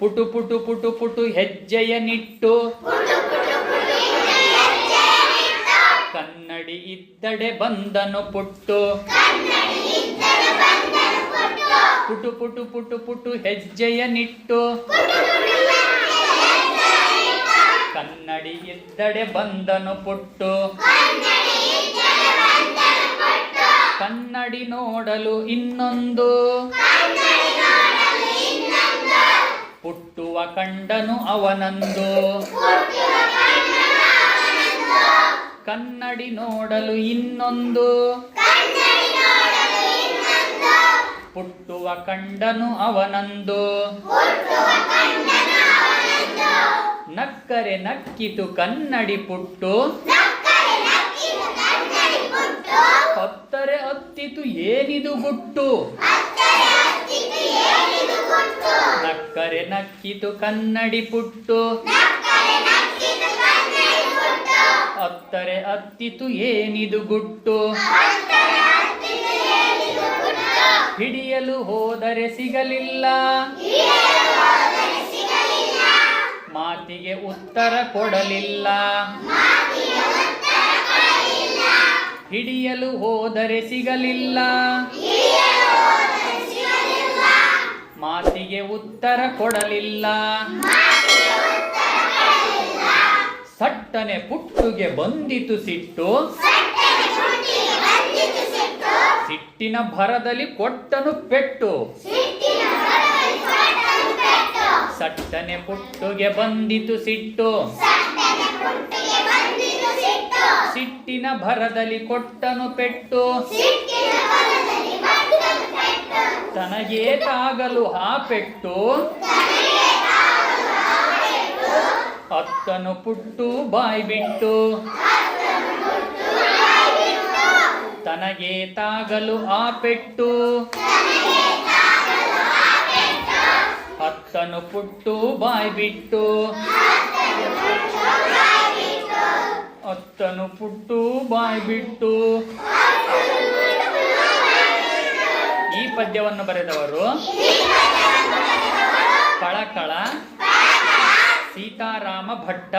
ಪುಟು ಪುಟು ಪುಟು ಪುಟು ಹೆಜ್ಜೆಯ ನಿಟ್ಟು ಕನ್ನಡಿ ಇದ್ದಡೆ ಬಂದನು ಪುಟ್ಟು. ಪುಟು ಪುಟು ಪುಟು ಪುಟು ಹೆಜ್ಜೆಯ ನಿಟ್ಟು ಕನ್ನಡಿ ಇದ್ದಡೆ ಬಂದನು ಪುಟ್ಟು. ಕನ್ನಡಿ ನೋಡಲು ಇನ್ನೊಂದು. ಪುಟ್ಟುವ ಕಂಡನು ಅವನಂದು. ಕನ್ನಡಿ ನೋಡಲು ಇನ್ನೊಂದು. ಹುಟ್ಟುವ ಕಂಡನು ಅವನಂದು. ನಕ್ಕರೆ ನಕ್ಕಿತು ಕನ್ನಡಿ ಪುಟ್ಟು. ಹತ್ತರೆ ಹತ್ತಿತು ಏನಿದು ಗುಟ್ಟು. ನಕ್ಕರೆ ನಕ್ಕಿತು ಕನ್ನಡಿ ಪುಟ್ಟು. ಅತ್ತರೆ ಅತ್ತಿತು ಏನಿದು ಗುಟ್ಟು. ಹಿಡಿಯಲು ಹೋದರೆ ಸಿಗಲಿಲ್ಲ. ಮಾತಿಗೆ ಉತ್ತರ ಕೊಡಲಿಲ್ಲ. ಹಿಡಿಯಲು ಹೋದರೆ ಸಿಗಲಿಲ್ಲ. ಮಾತಿಗೆ ಉತ್ತರ ಕೊಡಲಿಲ್ಲ. ಸಟ್ಟನೆ ಪುಟ್ಟುಗೆ ಬಂದಿತು ಸಿಟ್ಟು. ಸಿಟ್ಟಿನ ಭರದಲ್ಲಿ ಕೊಟ್ಟನು ಪೆಟ್ಟು. ಸಟ್ಟನೆ ಪುಟ್ಟುಗೆ ಬಂದಿತು ಸಿಟ್ಟು. ಸಿಟ್ಟಿನ ಭರದಲ್ಲಿ ಕೊಟ್ಟನು ಪೆಟ್ಟು. ತನಗೇ ತಾಗಲು ಆ ಪೆಟ್ಟು ಅತ್ತನು ಪುಟ್ಟು ಬಾಯ್ಬಿಟ್ಟು. ತನಗೆ ತಾಗಲು ಆ ಪೆಟ್ಟು ಅತ್ತನು ಪುಟ್ಟು ಬಾಯ್ಬಿಟ್ಟು. ಅತ್ತನು ಪುಟ್ಟು ಬಾಯ್ ಪದ್ಯವನ್ನು ಬರೆದವರು. ಕಳಕಳ. ಸೀತಾರಾಮ ಭಟ್ಟ.